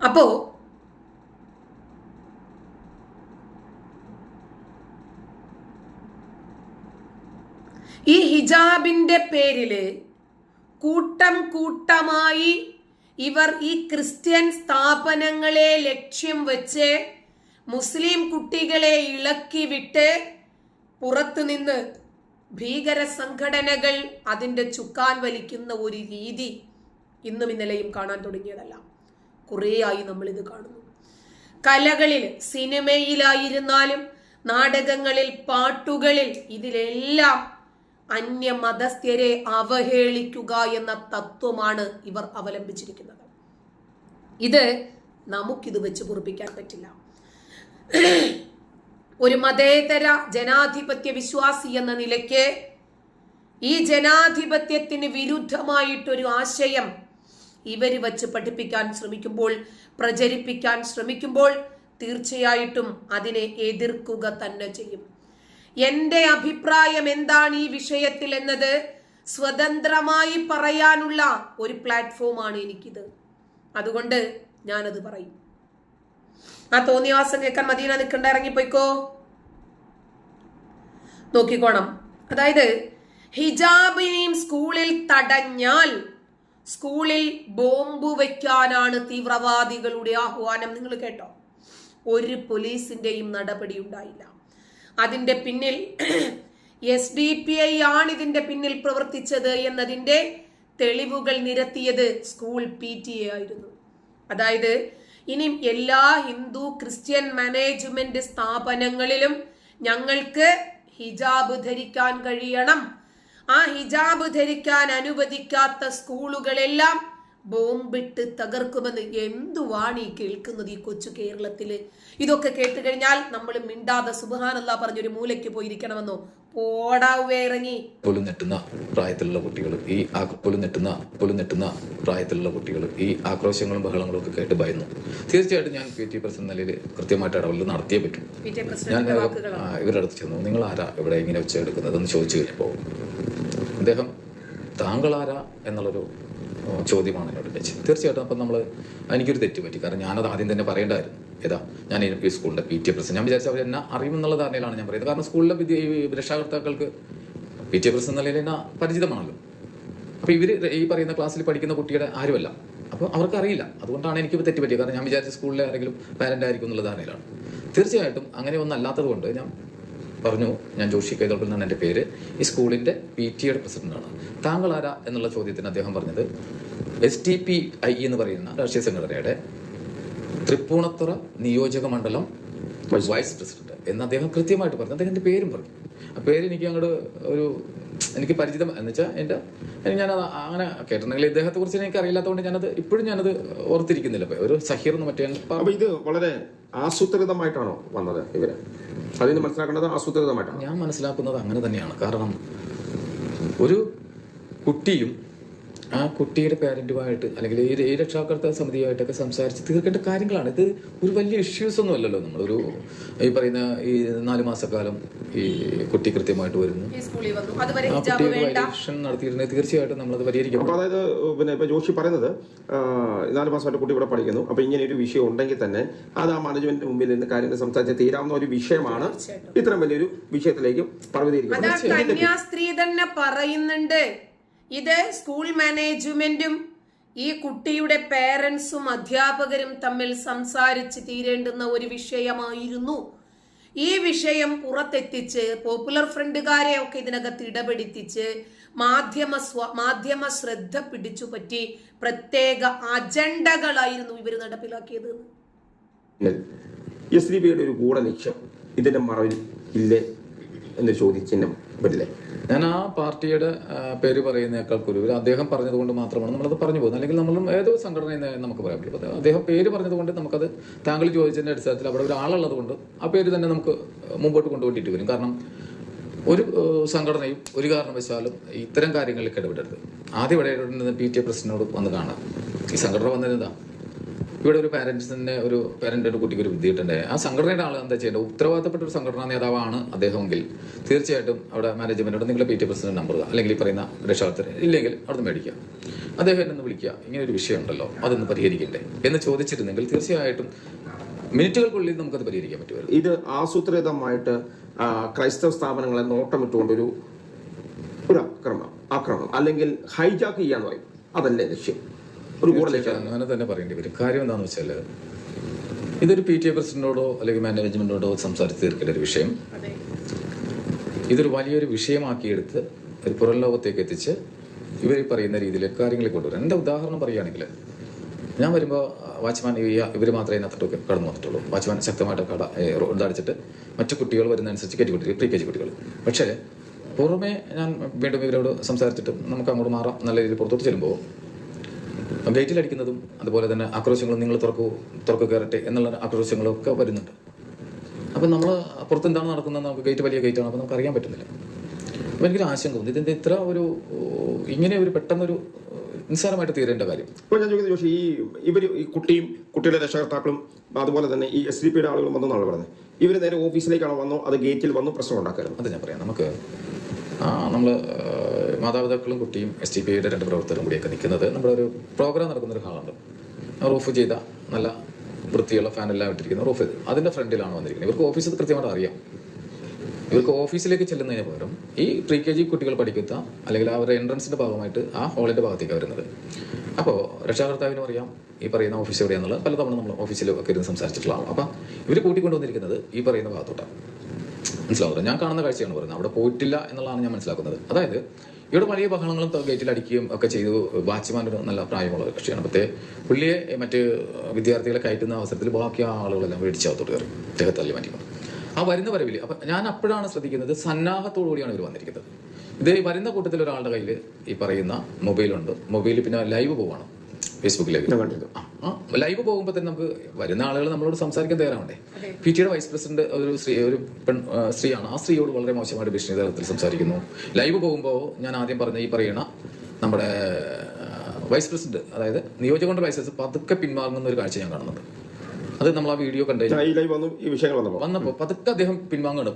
അപ്പോ ഈ ഹിജാബിന്റെ പേരിൽ കൂട്ടം കൂട്ടമായി ഇവർ ഈ ക്രിസ്ത്യൻ സ്ഥാപനങ്ങളെ ലക്ഷ്യം വെച്ച് മുസ്ലിം കുട്ടികളെ ഇളക്കി വിട്ട് പുറത്തുനിന്ന് ഭീകര സംഘടനകൾ അതിന്റെ ചുക്കാൻ വലിക്കുന്ന ഒരു രീതി ഇന്നും ഇന്നലെയും കാണാൻ തുടങ്ങിയതല്ല. കുറേയായി നമ്മൾ ഇത് കാണുന്നു. കലകളിൽ സിനിമയിലായിരുന്നാലും നാടകങ്ങളിൽ പാട്ടുകളിൽ ഇതിലെല്ലാം അന്യമതസ്ഥരെ അവഹേളിക്കുക എന്ന തത്വമാണ് ഇവർ അവലംബിച്ചിരിക്കുന്നത്. ഇത് നമുക്കിത് വെച്ച് പൊറുപ്പിക്കാൻ പറ്റില്ല. ഒരു മതേതര ജനാധിപത്യ വിശ്വാസി എന്ന നിലയ്ക്ക് ഈ ജനാധിപത്യത്തിന് വിരുദ്ധമായിട്ടൊരു ആശയം ഇവർ വച്ച് പഠിപ്പിക്കാൻ ശ്രമിക്കുമ്പോൾ പ്രചരിപ്പിക്കാൻ ശ്രമിക്കുമ്പോൾ തീർച്ചയായിട്ടും അതിനെ എതിർക്കുക തന്നെ ചെയ്യും. എന്റെ അഭിപ്രായം എന്താണ് ഈ വിഷയത്തിൽ എന്നത്? സ്വതന്ത്രമായി പറയാനുള്ള ഒരു പ്ലാറ്റ്ഫോമാണ് എനിക്കിത്. അതുകൊണ്ട് ഞാനത് പറയും. ആ തോന്നിയവാസം കേൾക്കാൻ മദീന നിൽക്കണ്ട ഇറങ്ങിപ്പോയിക്കോ. നോക്കിക്കോണം. അതായത് ഹിജാബിനെയും സ്കൂളിൽ തടഞ്ഞാൽ സ്കൂളിൽ ബോംബ് വയ്ക്കാനാണ് തീവ്രവാദികളുടെ ആഹ്വാനം. നിങ്ങൾ കേട്ടോ? ഒരു പോലീസിന്റെയും നടപടി ഉണ്ടായില്ല. അതിന്റെ പിന്നിൽ എസ് ഡി പി ഐ ആണ് ഇതിന്റെ പിന്നിൽ പ്രവർത്തിച്ചത് എന്നതിന്റെ തെളിവുകൾ നിരത്തിയത് സ്കൂൾ പി ടി എ ആയിരുന്നു. അതായത് ഇനി എല്ലാ ഹിന്ദു ക്രിസ്ത്യൻ മാനേജ്മെന്റ് സ്ഥാപനങ്ങളിലും ഞങ്ങൾക്ക് ഹിജാബ് ധരിക്കാൻ കഴിയണം. ആ ഹിജാബ് ധരിക്കാൻ അനുവദിക്കാത്ത സ്കൂളുകളെല്ലാം ബോംബിട്ട് തകർക്കുമെന്ന് എന്തുവാണ് ഈ കേൾക്കുന്നത് ഈ കൊച്ചു കേരളത്തിൽ? ഇതൊക്കെ കേട്ട് കഴിഞ്ഞാൽ നമ്മൾ മിണ്ടാതെ സുബാനല്ല പറഞ്ഞൊരു മൂലയ്ക്ക് പോയിരിക്കണമെന്നോ? പോടാവേറങ്ങി പോലും നെട്ടുന്ന പ്രായത്തിലുള്ള കുട്ടികൾ ഈ പോലും നെട്ടുന്ന പോലും നെട്ടുന്ന പ്രായത്തിലുള്ള കുട്ടികൾ ഈ ആക്രോശങ്ങളും ബഹളങ്ങളും ഒക്കെ കേട്ട് ഭയന്നു. തീർച്ചയായിട്ടും ഞാൻ പി ടി പ്രസിഡന്റ് നിലയിൽ കൃത്യമായിട്ട് ഇടപെടൽ നടത്തിയേ പറ്റൂ. ഞാൻ ഇവരുടെ അടുത്ത് ചെന്നു. നിങ്ങൾ ആരാ ഇവിടെ ഇങ്ങനെ വെച്ച് എടുക്കുന്നതെന്ന് ചോദിച്ചു കഴിഞ്ഞപ്പോൾ അദ്ദേഹം താങ്കൾ ആരാ എന്നുള്ളൊരു ചോദ്യമാണ് എന്നോട് വെച്ചത് തീർച്ചയായിട്ടും അപ്പം നമ്മൾ എനിക്കൊരു തെറ്റ് പറ്റി. കാരണം ഞാനത് ആദ്യം തന്നെ പറയേണ്ടായിരുന്നു. ഏതാ? ഞാൻ ഈ സ്കൂളിന്റെ പി ടി പ്രസിഡന്റ്. ഞാൻ വിചാരിച്ച അവർ എന്നെ അറിയുമെന്നുള്ള ധാരണയിലാണ് ഞാൻ പറയുന്നത്. കാരണം സ്കൂളിലെ വിദ്യ രക്ഷാകർത്താക്കൾക്ക് പി ടി പ്രസിഡന്റ് നിലയിൽ എന്നെ പരിചിതമാണല്ലോ. അപ്പോൾ ഇവർ ഈ പറയുന്ന ക്ലാസ്സിൽ പഠിക്കുന്ന കുട്ടിയുടെ ആരുമല്ല. അപ്പോൾ അവർക്കറിയില്ല അതുകൊണ്ടാണ് എനിക്ക് തെറ്റ് പറ്റിയത്. കാരണം ഞാൻ വിചാരിച്ച സ്കൂളിലെ ആരെങ്കിലും പാരന്റ് ആയിരിക്കും എന്നുള്ള ധാരണയിലാണ്. തീർച്ചയായിട്ടും അങ്ങനെ ഒന്നല്ലാത്തത് കൊണ്ട് ഞാൻ പറഞ്ഞു ഞാൻ ജോഷി കൈതോട്ടിൽ എന്നാണ് എന്റെ പേര്. ഈ സ്കൂളിന്റെ പി ടി എയുടെ പ്രസിഡന്റാണ്. താങ്കൾ ആരാ എന്നുള്ള ചോദ്യത്തിന് അദ്ദേഹം പറഞ്ഞത് എസ് ടി പി ഐ എന്ന് പറയുന്ന രാഷ്ട്രീയ സംഘടനയുടെ തൃപ്പൂണത്തുറ നിയോജക മണ്ഡലം വൈസ് പ്രസിഡന്റ് എന്ന് അദ്ദേഹം കൃത്യമായിട്ട് പറഞ്ഞു. അദ്ദേഹത്തിന്റെ പേരും പറഞ്ഞു. ആ പേര് എനിക്ക് അങ്ങോട്ട് ഒരു എനിക്ക് പരിചിതം എന്ന് വെച്ചാൽ എന്റെ ഞാനത് അങ്ങനെ കേട്ടിട്ടുണ്ടെങ്കിൽ ഇദ്ദേഹത്തെ കുറിച്ച് എനിക്ക് അറിയില്ലാത്തതുകൊണ്ട് ഞാനത് ഇപ്പോഴും ഞാനത് ഓർത്തിരിക്കുന്നില്ല. ഒരു സഹീർ എന്ന് മറ്റേ ഇത് വളരെ ആസൂത്രിതമായിട്ടാണോ വന്നത് ഇവർ? അതിന് മനസ്സിലാക്കേണ്ടത് ആസൂത്രിതമായിട്ടാണ്. ഞാൻ മനസ്സിലാക്കുന്നത് അങ്ങനെ തന്നെയാണ്. കാരണം ഒരു കുട്ടിയും ആ കുട്ടിയുടെ പാരന്റുമായിട്ട് അല്ലെങ്കിൽ ഈ ഈ രക്ഷാകർത്ത സമിതിയുമായിട്ടൊക്കെ സംസാരിച്ച് തീർക്കേണ്ട കാര്യങ്ങളാണ്. ഇത് ഒരു വലിയ ഇഷ്യൂസ് ഒന്നും അല്ലല്ലോ നമ്മളൊരു ഈ പറയുന്ന ഈ നാല് മാസക്കാലം ഈ കുട്ടി കൃത്യമായിട്ട് വരുന്നു. ഈ സ്കൂളിൽ വന്നു. അതുവരെ ആ കുട്ടിയുടെ വയലേഷൻ നടത്തിയിരുന്നെങ്കിൽ തീർച്ചയായിട്ടും നമ്മളത് പരിഹരിക്കും. അപ്പൊ അതായത് പിന്നെ ഇപ്പൊ ജോഷി പറയുന്നത് നാല് മാസമായിട്ട് കുട്ടി ഇവിടെ പഠിക്കുന്നു. അപ്പൊ ഇങ്ങനെ ഒരു വിഷയം ഉണ്ടെങ്കിൽ തന്നെ അത് ആ മാനേജ്മെന്റ് മുമ്പിൽ നിന്ന് കാര്യങ്ങൾ സംസാരിച്ച് തീരാവുന്ന ഒരു വിഷയമാണ്. ഇത്രയും വലിയൊരു വിഷയത്തിലേക്ക് അതാ പർവതീകരിക്കുന്നത് കന്യാസ്ത്രീ തന്നെ പറയുന്നുണ്ട്. ഇത് സ്കൂൾ മാനേജ്മെന്റും ഈ കുട്ടിയുടെ പേരൻസും അധ്യാപകരും തമ്മിൽ സംസാരിച്ച് തീരേണ്ടുന്ന ഒരു വിഷയമായിരുന്നു. ഈ വിഷയം പുറത്തെത്തിച്ച് പോപ്പുലർ ഫ്രണ്ടുകാരെ ഒക്കെ ഇതിനകത്ത് ഇടപെടുത്തിച്ച് മാധ്യമ സ്വ മാധ്യമ ശ്രദ്ധ പിടിച്ചു പറ്റി പ്രത്യേക അജണ്ടകളായിരുന്നു ഇവർ നടപ്പിലാക്കിയത്. എസ് ഡി ഒരു ഗൂഢലക്ഷ്യം ഇതിന്റെ മറവിൽ ഇല്ലേ എന്ന് ചോദിച്ചിഹ്നം വരില്ലേ? ഞാൻ ആ പാർട്ടിയുടെ പേര് പറയുന്നേക്കാൾ കുരുവിൽ അദ്ദേഹം പറഞ്ഞതുകൊണ്ട് മാത്രമാണ് നമ്മളത് പറഞ്ഞു പോകുന്നത്. അല്ലെങ്കിൽ നമ്മളും ഏതോ സംഘടന എന്ന് നമുക്ക് പറയാൻ പറ്റും. അദ്ദേഹം പേര് പറഞ്ഞതുകൊണ്ട് നമുക്കത് താങ്കൾ ചോദിച്ചതിന്റെ അടിസ്ഥാനത്തിൽ അവിടെ ഒരാളുള്ളത് കൊണ്ട് ആ പേര് തന്നെ നമുക്ക് മുമ്പോട്ട് കൊണ്ടുപോയിട്ട് വരും. കാരണം ഒരു സംഘടനയും ഒരു കാരണവശാലും ഇത്തരം കാര്യങ്ങളിലേക്ക് ഇടപെടരുത്. ആദ്യം ഇവിടെ ഇടപെടുന്നത് പി ടി എ പ്രസിഡന്റിനോട് വന്ന് കാണാം. ഈ സംഘടന വന്നത് എന്താ ഇവിടെ ഒരു പാരന്റ്സിന്റെ ഒരു പാരന്റ് ഒരു കുട്ടിക്ക് ഒരു ബുദ്ധിട്ടുണ്ടായി ആ സംഘടനയുടെ ആൾ എന്താ ചെയ്യേണ്ടത്? ഉത്തരവാദിത്തപ്പെട്ട ഒരു സംഘടനാ നേതാവാണ് അദ്ദേഹമെങ്കിൽ തീർച്ചയായിട്ടും അവിടെ മാനേജ്മെന്റോട് നിങ്ങളുടെ പി ടി പ്രസിഡന്റ് നമ്പർ അല്ലെങ്കിൽ ഈ പറയുന്ന രക്ഷാകർത്തർ ഇല്ലെങ്കിൽ അവിടെ മേടിക്കുക. അദ്ദേഹം എന്നെ വിളിക്കുക. ഇങ്ങനെ ഒരു വിഷയമുണ്ടല്ലോ അതൊന്ന് പരിഹരിക്കണ്ടേ? എന്ന് ചോദിച്ചിരുന്നെങ്കിൽ തീർച്ചയായിട്ടും മിനിറ്റുകൾക്കുള്ളിൽ നമുക്കത് പരിഹരിക്കാൻ പറ്റുമായിരുന്നു. ഇത് ആസൂത്രിതമായിട്ട് ക്രൈസ്തവ സ്ഥാപനങ്ങളെ നോട്ടമിട്ടുകൊണ്ടൊരു ഒരു ആക്രമണം ആക്രമണം. അല്ലെങ്കിൽ ഹൈജാക്ക് ചെയ്യാന്ന് പറയും. അതല്ലേ ലക്ഷ്യം. ഒരു ലക്ഷ്യം അങ്ങനെ തന്നെ പറയേണ്ടി വരും. കാര്യം എന്താണെന്ന് വെച്ചാൽ ഇതൊരു പി ടി എ പ്രസിഡന്റിനോടോ അല്ലെങ്കിൽ മാനേജ്മെന്റിനോടോ സംസാരിച്ച് തീർക്കേണ്ട ഒരു വിഷയം. ഇതൊരു വലിയൊരു വിഷയമാക്കിയെടുത്ത് ഒരു പുറം ലോകത്തേക്ക് എത്തിച്ച് ഇവർ പറയുന്ന രീതിയിൽ കാര്യങ്ങളെ കൊണ്ടുവരാൻ. എന്റെ ഉദാഹരണം പറയുകയാണെങ്കിൽ ഞാൻ വരുമ്പോൾ വാച്ച്മാൻ ഇവർ മാത്രമേ ഇതിനകത്തോട്ട് കടന്നു വന്നിട്ടുള്ളൂ. വാച്ച്മാൻ ശക്തമായിട്ട് കട ഇതടിച്ചിട്ട് മറ്റു കുട്ടികൾ വരുന്നതനുസരിച്ച് കയറ്റി പ്രീ കെ ജി കുട്ടികൾ. പക്ഷേ പുറമേ ഞാൻ വീണ്ടും ഇവരോട് സംസാരിച്ചിട്ട് നമുക്ക് അങ്ങോട്ട് മാറാം നല്ല രീതിയിൽ പുറത്തോട്ട് ചെല്ലുമ്പോൾ ഗേറ്റിൽ അടിക്കുന്നതും അതുപോലെ തന്നെ ആക്രോശങ്ങളും നിങ്ങൾ തുറക്കൂ തുറക്കു കയറട്ടെ എന്നുള്ള ആക്രോശങ്ങളൊക്കെ വരുന്നുണ്ട്. അപ്പം നമ്മൾ പുറത്ത് എന്താണ് നടക്കുന്നത് നമുക്ക് ഗേറ്റ് വലിയ ഗേറ്റാണ് അപ്പം നമുക്ക് അറിയാൻ പറ്റുന്നില്ല. അപ്പം എനിക്കൊരു ആശങ്ക തോന്നി ഇതിന്റെ ഇത്ര ഒരു ഇങ്ങനെ ഒരു പെട്ടെന്നൊരു നിസ്സാരമായിട്ട് തീരേണ്ട കാര്യം. ഇപ്പോൾ ഞാൻ ചോദിക്കുന്നത് ജോഷി ഈ ഇവർ ഈ കുട്ടിയും കുട്ടിയുടെ രക്ഷകർത്താക്കളും അതുപോലെ തന്നെ ഈ എസ് ഡി പിയുടെ ആളുകളും വന്നെന്നാണ് പറയുന്നത്. ഇവർ നേരെ ഓഫീസിലേക്കാണോ വന്നോ? അത് ഗേറ്റിൽ വന്നു പ്രശ്നം ഉണ്ടാക്കരുത് അത് ഞാൻ പറയാം. നമുക്ക് നമ്മൾ മാതാപിതാക്കളും കുട്ടിയും എസ് ടി പി ഐയുടെ രണ്ട് പ്രവർത്തകരും കൂടിയൊക്കെ നിൽക്കുന്നത് നമ്മുടെ ഒരു പ്രോഗ്രാം നടക്കുന്ന ഒരു ഹാളുണ്ട്. റൂഫ് ചെയ്ത നല്ല വൃത്തിയുള്ള ഫാനെല്ലാം ഇട്ടിരിക്കുന്ന റൂഫ്. അതിന്റെ ഫ്രണ്ടിലാണ് വന്നിരിക്കുന്നത്. ഇവർക്ക് ഓഫീസ് കൃത്യമായിട്ട് അറിയാം. ഇവർക്ക് ഓഫീസിലേക്ക് ചെല്ലുന്നതിന് പകരം ഈ പ്രീ കെ ജി കുട്ടികൾ പഠിക്കുന്ന അല്ലെങ്കിൽ അവരുടെ എൻട്രൻസിന്റെ ഭാഗമായിട്ട് ആ ഹോളിന്റെ ഭാഗത്തേക്ക് വരുന്നത്. അപ്പോൾ രക്ഷാകർത്താവിനും അറിയാം. ഈ പറയുന്ന ഓഫീസ് എവിടെയാണെന്നുള്ളത് പലതവണ നമ്മൾ ഓഫീസിൽ ഒക്കെ ഇരുന്ന് സംസാരിച്ചിട്ടുള്ളതാണ്. അപ്പം ഇവർ കൂട്ടിക്കൊണ്ടുവന്നിരിക്കുന്നത് ഈ പറയുന്ന ഭാഗത്തോട്ടാണ്. മനസ്സിലാവുന്നത് ഞാൻ കാണുന്ന കാഴ്ചയാണ് പറയുന്നത്. അവിടെ പോയിട്ടില്ല എന്നുള്ളതാണ് ഞാൻ മനസ്സിലാക്കുന്നത്. അതായത് ഇവിടെ വലിയ ബഹളങ്ങളും ഗേറ്റിൽ അടിക്കുകയും ഒക്കെ ചെയ്തു. വാച്ച്മാൻ ഒരു നല്ല പ്രായമുള്ള കക്ഷിയാണ്. അപ്പത്തെ പുള്ളിയെ മറ്റ് വിദ്യാർത്ഥികളെ കയറ്റുന്ന അവസരത്തിൽ ബാക്കി ആളുകളെല്ലാം മേടിച്ചകത്തോട്ട് കയറി. അദ്ദേഹത്തെ തള്ളി ആ വരുന്ന വരവിൽ അപ്പൊ ഞാൻ അപ്പോഴാണ് ശ്രദ്ധിക്കുന്നത് സന്നാഹത്തോടു കൂടിയാണ് ഇവർ വന്നിരിക്കുന്നത്. ഇത് വരുന്ന കൂട്ടത്തിൽ ഒരാളുടെ കയ്യിൽ ഈ പറയുന്ന മൊബൈലുണ്ട്. മൊബൈലിൽ പിന്നെ ലൈവ് പോവാണ്. ഫേസ്ബുക്കിലേക്ക് ലൈവ് പോകുമ്പോൾ തന്നെ നമുക്ക് വരുന്ന ആളുകൾ നമ്മളോട് സംസാരിക്കാൻ തയ്യാറാവണ്ടേ? പി ടിയുടെ വൈസ് പ്രസിഡന്റ് ഒരു സ്ത്രീ ഒരു പെൺ സ്ത്രീയാണ്. ആ സ്ത്രീയോട് വളരെ മോശമായിട്ട് ഭീഷണി തരത്തിൽ സംസാരിക്കുന്നു. ലൈവ് പോകുമ്പോൾ ഞാൻ ആദ്യം പറഞ്ഞ ഈ പറയുന്ന നമ്മുടെ വൈസ് പ്രസിഡന്റ് അതായത് നിയോജകമണ്ഡല വൈസ് പ്രസിഡന്റ് പതുക്കെ പിന്മാറുന്ന ഒരു കാഴ്ച ഞാൻ കാണുന്നത് അത് നമ്മൾ ആ വീഡിയോ കണ്ടു വന്നപ്പോ ലൈവ് വന്നു ഈ വിഷയങ്ങൾ വന്നപ്പോൾ വന്നപ്പോൾ പതുക്കെ അദ്ദേഹം പിൻവാങ്ങുകയാണ്.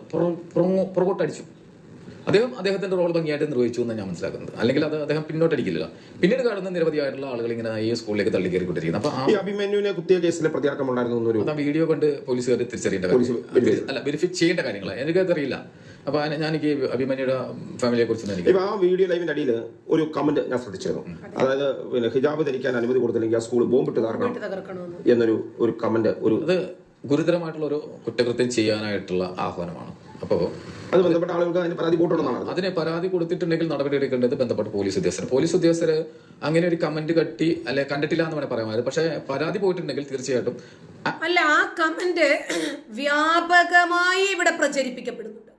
പുറകോട്ടടിച്ചു. അദ്ദേഹം അദ്ദേഹത്തിന്റെ റോൾ ഭംഗിയായിട്ട് നിർവഹിച്ചു എന്ന് ഞാൻ മനസ്സിലാക്കുന്നത്. അല്ലെങ്കിൽ അത് അദ്ദേഹം പിന്നോട്ടടിക്കില്ല പിന്നീട് കാണുന്ന നിരവധിയായിട്ടുള്ള ആളുകൾ ഇങ്ങനെ ഈ സ്കൂളിലേക്ക് തള്ളി കയറിക്കൊണ്ടിരിക്കുന്നത് അപ്പൊ ആ ഈ അഭിമന്യുവിനെ കുത്തിയ കേസിലെ പ്രതിയാക്കം ഉണ്ടായിരുന്നു ആ വീഡിയോ കണ്ട് പോലീസുകാർ തിരിച്ചറിയേണ്ട കാര്യം. അല്ല വെരിഫൈ ചെയ്യേണ്ട കാര്യങ്ങളാണ് എനിക്കത് അറിയില്ല അപ്പൊ ഞാൻ എനിക്ക് അഭിമന്യുടെ ഫാമിലിയെ കുറിച്ച് ഇപ്പൊ ആ വീഡിയോ ലൈവിന്റെ അടിയിൽ ഒരു കമന്റ് ഞാൻ ശ്രദ്ധിച്ചിരുന്നു. അതായത് പിന്നെ ഹിജാബ് ധരിക്കാൻ അനുമതി കൊടുത്തില്ലെങ്കിൽ ആ സ്കൂൾ ബോംബിട്ട് തകർക്കണം എന്നൊരു ഒരു കമന്റ് ഒരു അത് ഗുരുതരമായിട്ടുള്ള ഒരു കുറ്റകൃത്യം ചെയ്യാനായിട്ടുള്ള ആഹ്വാനമാണ്. അപ്പോൾ അത് ബന്ധപ്പെട്ട ആളുകൾക്ക് അതിന് പരാതി കൂട്ടണമെന്നാണ് അതിനെ പരാതി കൊടുത്തിട്ടുണ്ടെങ്കിൽ നടപടി എടുക്കേണ്ടത് ബന്ധപ്പെട്ട പോലീസ് ഉദ്യോഗസ്ഥർ പോലീസ് ഉദ്യോഗസ്ഥർ അങ്ങനെ ഒരു കമന്റ് കട്ടി അല്ലെ കണ്ടിട്ടില്ല എന്ന് വേണേൽ പറയാമായിരുന്നു പക്ഷേ പരാതി പോയിട്ടുണ്ടെങ്കിൽ തീർച്ചയായിട്ടും അല്ല ആ കമന്റ് വ്യാപകമായി ഇവിടെ പ്രചരിപ്പിക്കപ്പെടുന്നുണ്ട്.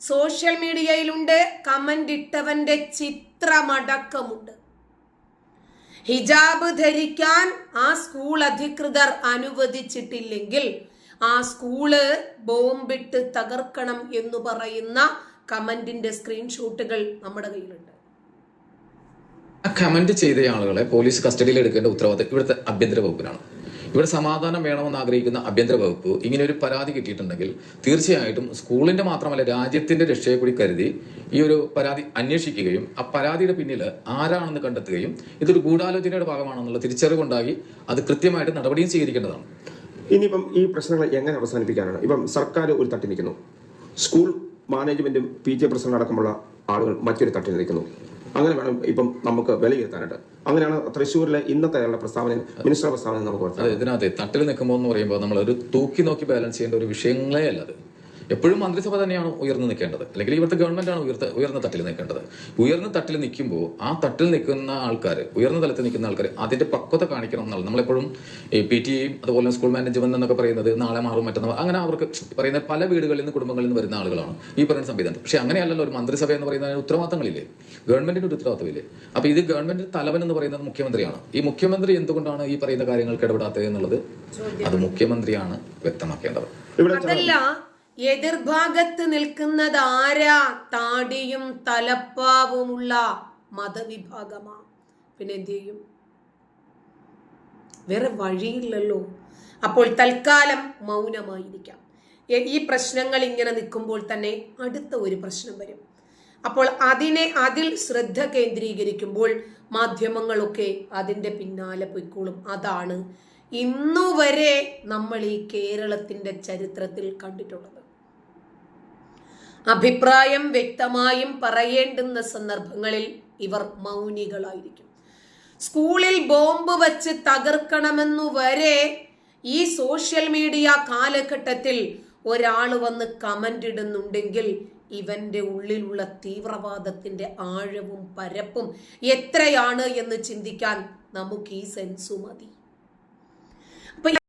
Social മീഡിയയിലുണ്ട് comment ഇട്ടവന്റെ ചിത്രമടക്കമുണ്ട്. ഹിജാബ് ധരിക്കാൻ ആ സ്കൂൾ അധികൃതർ അനുവദിച്ചിട്ടില്ലെങ്കിൽ ആ സ്കൂൾ ബോംബിട്ട് തകർക്കണം എന്ന് പറയുന്ന കമന്റിന്റെ സ്ക്രീൻഷോട്ടുകൾ നമ്മുടെ കയ്യിലുണ്ട്. ആ കമന്റ് ചെയ്ത ആളുകളെ പോലീസ് കസ്റ്റഡിയിൽ എടുക്കേണ്ട ഉത്തരവാദിത്തം ഇവിടുത്തെ ആഭ്യന്തര വകുപ്പിനാണ്. ഇവിടെ സമാധാനം വേണമെന്ന് ആഗ്രഹിക്കുന്ന ആഭ്യന്തര വകുപ്പ് ഇങ്ങനെ ഒരു പരാതി കിട്ടിയിട്ടുണ്ടെങ്കിൽ തീർച്ചയായിട്ടും സ്കൂളിന്റെ മാത്രമല്ല രാജ്യത്തിന്റെ രക്ഷയെ കൂടി കരുതി ഈ ഒരു പരാതി അന്വേഷിക്കുകയും ആ പരാതിയുടെ പിന്നിൽ ആരാണെന്ന് കണ്ടെത്തുകയും ഇതൊരു ഗൂഢാലോചനയുടെ ഭാഗമാണെന്നുള്ള തിരിച്ചറിവുണ്ടായി അത് കൃത്യമായിട്ട് നടപടിയും സ്വീകരിക്കേണ്ടതാണ്. ഇനിയിപ്പം ഈ പ്രശ്നങ്ങൾ എങ്ങനെ അവസാനിപ്പിക്കാനാണ്? ഇപ്പം സർക്കാർ ഒരു തട്ടി നിൽക്കുന്നു. സ്കൂൾ മാനേജ്മെന്റും പി ടി എ പ്രസിഡന്റ് അടക്കമുള്ള ആളുകൾ മറ്റൊരു തട്ടിൽ നിൽക്കുന്നു. അങ്ങനെ വേണം ഇപ്പം നമുക്ക് വിലയിരുത്താനായിട്ട്. അങ്ങനെയാണ് തൃശ്ശൂരിലെ ഇന്നത്തെ അയാളുടെ പ്രസ്താവന മിനിസ്റ്റർ പ്രസ്താവന നമുക്ക് ഇതിനകത്ത് തട്ടിൽ നിൽക്കുമ്പോൾ എന്ന് പറയുമ്പോൾ നമ്മൾ ഒരു തൂക്കി നോക്കി ബാലൻസ് ചെയ്യേണ്ട ഒരു വിഷയങ്ങളേ അല്ല അത്. എപ്പോഴും മന്ത്രിസഭ തന്നെയാണ് ഉയർന്നു നിൽക്കേണ്ടത്. അല്ലെങ്കിൽ ഇവിടുത്തെ ഗവൺമെന്റ് ആണ് ഉയർത്ത ഉയർന്ന തട്ടിൽ നിൽക്കേണ്ടത്. ഉയർന്ന തട്ടിൽ നിൽക്കുമ്പോൾ ആ തട്ടിൽ നിൽക്കുന്ന ആൾക്കാർ ഉയർന്ന തലത്തിൽ നിൽക്കുന്ന ആൾക്കാർ അതിന്റെ പക്വത കാണിക്കണം എന്നുള്ളത് നമ്മളെപ്പോഴും ഈ പി ടി അതുപോലെ സ്കൂൾ മാനേജ്മെന്റ് എന്നൊക്കെ പറയുന്നത് നാളെ മാറും മറ്റന്നാൾ അങ്ങനെ അവർക്ക് പറയുന്ന പല വീടുകളിൽ നിന്ന് കുടുംബങ്ങളിൽ നിന്ന് വരുന്ന ആളുകളാണ് ഈ പറയുന്ന സംവിധാനം. പക്ഷെ അങ്ങനെയല്ലല്ലോ ഒരു മന്ത്രിസഭ എന്ന് പറയുന്നതിന് ഉത്തരവാദിത്തങ്ങളില്ലേ? ഗവൺമെന്റിന് ഒരു ഉത്തരവാദിത്തമില്ലേ? അപ്പൊ ഇത് ഗവൺമെന്റ് തലവൻ എന്ന് പറയുന്നത് മുഖ്യമന്ത്രിയാണ്. ഈ മുഖ്യമന്ത്രി എന്തുകൊണ്ടാണ് ഈ പറയുന്ന കാര്യങ്ങൾക്ക് ഇടപെടാത്തത് എന്നുള്ളത് അത് മുഖ്യമന്ത്രിയാണ് വ്യക്തമാക്കേണ്ടത്. ഇവിടെ എതിർഭാഗത്ത് നിൽക്കുന്നത് ആരാ താടിയും തലപ്പാവുമുള്ള മതവിഭാഗമാ. പിന്നെ എന്ത് ചെയ്യും? വേറെ വഴിയില്ലല്ലോ. അപ്പോൾ തൽക്കാലം മൗനമായിരിക്കാം. ഈ പ്രശ്നങ്ങൾ ഇങ്ങനെ നിൽക്കുമ്പോൾ തന്നെ അടുത്ത ഒരു പ്രശ്നം വരും. അപ്പോൾ അതിനെ അതിൽ ശ്രദ്ധ കേന്ദ്രീകരിക്കുമ്പോൾ മാധ്യമങ്ങളൊക്കെ അതിന്റെ പിന്നാലെ പൊയ്ക്കോളും. അതാണ് ഇന്നുവരെ നമ്മൾ ഈ കേരളത്തിന്റെ ചരിത്രത്തിൽ കണ്ടിട്ടുള്ളത്. അഭിപ്രായം വ്യക്തമായും പറയേണ്ടുന്ന സന്ദർഭങ്ങളിൽ ഇവർ മൗനികളായിരിക്കും. സ്കൂളിൽ ബോംബ് വച്ച് തകർക്കണമെന്നു വരെ ഈ സോഷ്യൽ മീഡിയ കാലഘട്ടത്തിൽ ഒരാൾ വന്ന് കമന്റ് ഇടുന്നുണ്ടെങ്കിൽ ഇവന്റെ ഉള്ളിലുള്ള തീവ്രവാദത്തിന്റെ ആഴവും പരപ്പും എത്രയാണ് എന്ന് ചിന്തിക്കാൻ നമുക്ക് ഈ സെൻസു മതി.